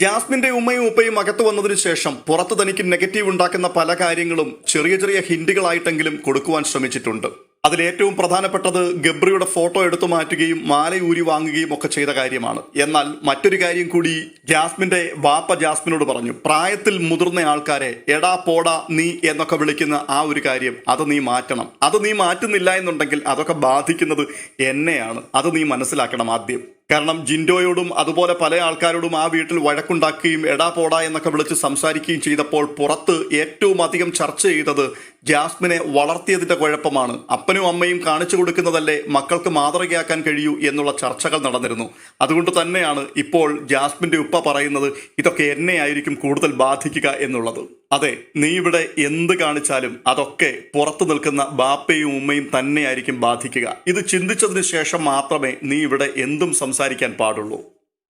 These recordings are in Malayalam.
ജാസ്മിന്റെ ഉമ്മയും ഉപ്പയും അകത്തു വന്നതിന് ശേഷം പുറത്ത് തനിക്ക് നെഗറ്റീവ് ഉണ്ടാക്കുന്ന പല കാര്യങ്ങളും ചെറിയ ചെറിയ ഹിൻഡുകളായിട്ടെങ്കിലും കൊടുക്കുവാൻ ശ്രമിച്ചിട്ടുണ്ട്. അതിലേറ്റവും പ്രധാനപ്പെട്ടത് ഗബ്രിയുടെ ഫോട്ടോ എടുത്തു മാറ്റുകയും മാലയൂരി വാങ്ങുകയും ഒക്കെ ചെയ്ത കാര്യമാണ്. എന്നാൽ മറ്റൊരു കാര്യം കൂടി ജാസ്മിന്റെ വാപ്പ ജാസ്മിനോട് പറഞ്ഞു പ്രായത്തിൽ മുതിർന്ന ആൾക്കാരെ എടാ പോടാ നീ എന്നൊക്കെ വിളിക്കുന്ന ആ ഒരു കാര്യം അത് നീ മാറ്റണം. അത് നീ മാറ്റുന്നില്ല എന്നുണ്ടെങ്കിൽ അതൊക്കെ ബാധിക്കുന്നത് എന്നെയാണ്. അത് നീ മനസ്സിലാക്കണം ആദ്യം. കാരണം ജിൻഡോയോടും അതുപോലെ പല ആൾക്കാരോടും ആ വീട്ടിൽ വഴക്കുണ്ടാക്കുകയും എടാ പോടാ എന്നൊക്കെ വിളിച്ച് സംസാരിക്കുകയും ചെയ്തപ്പോൾ പുറത്ത് ഏറ്റവും അധികം ചർച്ച ചെയ്തത് ജാസ്മിനെ വളർത്തിയതിന്റെ കുഴപ്പമാണ്. അപ്പനും അമ്മയും കാണിച്ചു കൊടുക്കുന്നതല്ലേ മക്കൾക്ക് മാതൃകയാക്കാൻ കഴിയൂ എന്നുള്ള ചർച്ചകൾ നടന്നിരുന്നു. അതുകൊണ്ട് തന്നെയാണ് ഇപ്പോൾ ജാസ്മിന്റെ ഉപ്പ പറയുന്നത് ഇതൊക്കെ എന്നെ ആയിരിക്കും കൂടുതൽ ബാധിക്കുക എന്നുള്ളത്. അതെ നീ ഇവിടെ എന്ത് കാണിച്ചാലും അതൊക്കെ പുറത്തു നിൽക്കുന്ന ബാപ്പയും ഉമ്മയും തന്നെയായിരിക്കും ബാധിക്കുക. ഇത് ചിന്തിച്ചതിന് ശേഷം മാത്രമേ നീ ഇവിടെ എന്തും സംസാരിക്കാൻ പാടുള്ളൂ.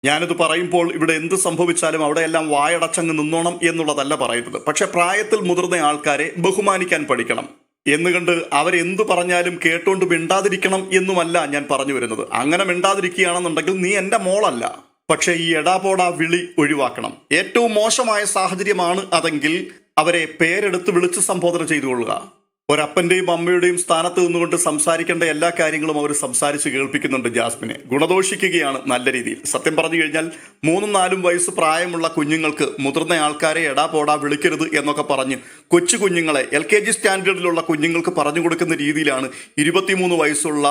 ഞാനിത് പറയുമ്പോൾ ഇവിടെ എന്ത് സംഭവിച്ചാലും അവിടെയെല്ലാം വായടച്ചങ്ങ് നിന്നോണം എന്നുള്ളതല്ല പറയുന്നത്. പക്ഷെ പ്രായത്തിൽ മുതിർന്ന ആൾക്കാരെ ബഹുമാനിക്കാൻ പഠിക്കണം. എന്നുകണ്ട് അവരെന്തു പറഞ്ഞാലും കേട്ടുകൊണ്ട് മിണ്ടാതിരിക്കണം എന്നുമല്ല ഞാൻ പറഞ്ഞു വരുന്നത്. അങ്ങനെ മിണ്ടാതിരിക്കുകയാണെന്നുണ്ടെങ്കിൽ നീ എന്റെ മോളല്ല. പക്ഷേ ഈ എടാപോടാ വിളി ഒഴിവാക്കണം. ഏറ്റവും മോശമായ സാഹചര്യമാണ് അതെങ്കിൽ അവരെ പേരെടുത്ത് വിളിച്ച് സംബോധന ചെയ്തു കൊള്ളുക. ഒരപ്പന്റെയും അമ്മയുടെയും സ്ഥാനത്ത് നിന്നുകൊണ്ട് സംസാരിക്കേണ്ട എല്ലാ കാര്യങ്ങളും അവർ സംസാരിച്ച് കേൾപ്പിക്കുന്നുണ്ട് ജാസ്മിനെ. ഗുണദോഷിക്കുകയാണ് നല്ല രീതിയിൽ. സത്യം പറഞ്ഞു കഴിഞ്ഞാൽ മൂന്നും നാലും വയസ്സ് പ്രായമുള്ള കുഞ്ഞുങ്ങൾക്ക് മുതിർന്ന ആൾക്കാരെ എടാ പോടാ വിളിക്കരുത് എന്നൊക്കെ പറഞ്ഞ് കൊച്ചു കുഞ്ഞുങ്ങളെ എൽ കെ ജി സ്റ്റാൻഡേർഡിലുള്ള കുഞ്ഞുങ്ങൾക്ക് പറഞ്ഞു കൊടുക്കുന്ന രീതിയിലാണ് ഇരുപത്തിമൂന്ന് വയസ്സുള്ള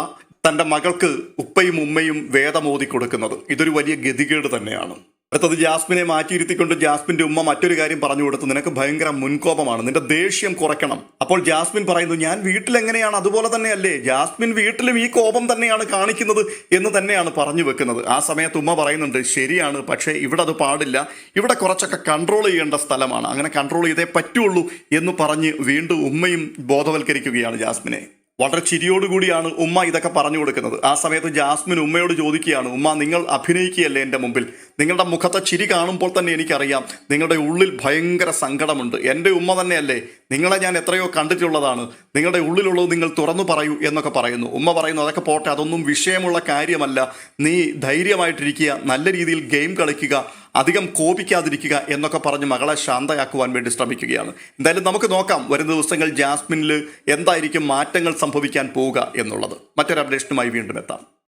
തന്റെ മകൾക്ക് ഉപ്പയും ഉമ്മയും വേദമോതി കൊടുക്കുന്നത്. ഇതൊരു വലിയ ഗതികേട് തന്നെയാണ്. അടുത്തത് ജാസ്മിനെ മാറ്റിയിരുത്തിക്കൊണ്ട് ജാസ്മിന്റെ ഉമ്മ മറ്റൊരു കാര്യം പറഞ്ഞു കൊടുത്തു. നിനക്ക് ഭയങ്കര മുൻകോപമാണ്. നിന്റെ ദേഷ്യം കുറയ്ക്കണം. അപ്പോൾ ജാസ്മിൻ പറയുന്നു ഞാൻ വീട്ടിൽ എങ്ങനെയാണ് അതുപോലെ തന്നെയല്ലേ? ജാസ്മിൻ വീട്ടിലും ഈ കോപം തന്നെയാണ് കാണിക്കുന്നത് എന്ന് തന്നെയാണ് പറഞ്ഞു വെക്കുന്നത്. ആ സമയത്ത് ഉമ്മ പറയുന്നുണ്ട് ശരിയാണ് പക്ഷേ ഇവിടെ അത് പാടില്ല. ഇവിടെ കുറച്ചൊക്കെ കൺട്രോൾ ചെയ്യേണ്ട സ്ഥലമാണ്. അങ്ങനെ കൺട്രോൾ ചെയ്തേ പറ്റുള്ളൂ എന്ന് പറഞ്ഞ് വീണ്ടും ഉമ്മയും ബോധവൽക്കരിക്കുകയാണ് ജാസ്മിനെ. വളരെ ചിരിയോടുകൂടിയാണ് ഉമ്മ ഇതൊക്കെ പറഞ്ഞു കൊടുക്കുന്നത്. ആ സമയത്ത് ജാസ്മിൻ ഉമ്മയോട് ചോദിക്കുകയാണ് ഉമ്മ നിങ്ങൾ അഭിനയിക്കുകയല്ലേ എന്റെ മുമ്പിൽ? നിങ്ങളുടെ മുഖത്തെ ചിരി കാണുമ്പോൾ തന്നെ എനിക്കറിയാം നിങ്ങളുടെ ഉള്ളിൽ ഭയങ്കര സങ്കടമുണ്ട്. എന്റെ ഉമ്മ തന്നെയല്ലേ നിങ്ങളെ ഞാൻ എത്രയോ കണ്ടിട്ടുള്ളതാണ്. നിങ്ങളുടെ ഉള്ളിലുള്ളത് നിങ്ങൾ തുറന്നു പറയൂ എന്നൊക്കെ പറയുന്നു. ഉമ്മ പറയുന്നു അതൊക്കെ പോട്ടെ അതൊന്നും വിഷയമുള്ള കാര്യമല്ല. നീ ധൈര്യമായിട്ടിരിക്കുക നല്ല രീതിയിൽ ഗെയിം കളിക്കുക അധികം കോപിക്കാതിരിക്കുക എന്നൊക്കെ പറഞ്ഞ് മകളെ ശാന്തയാക്കുവാൻ വേണ്ടി ശ്രമിക്കുകയാണ്. എന്തായാലും നമുക്ക് നോക്കാം വരും ദിവസങ്ങൾ ജാസ്മിനിൽ എന്തായിരിക്കും മാറ്റങ്ങൾ സംഭവിക്കാൻ പോവുക എന്നുള്ളത്. മറ്റൊരു അപ്ഡേഷനുമായി വീണ്ടും എത്താം.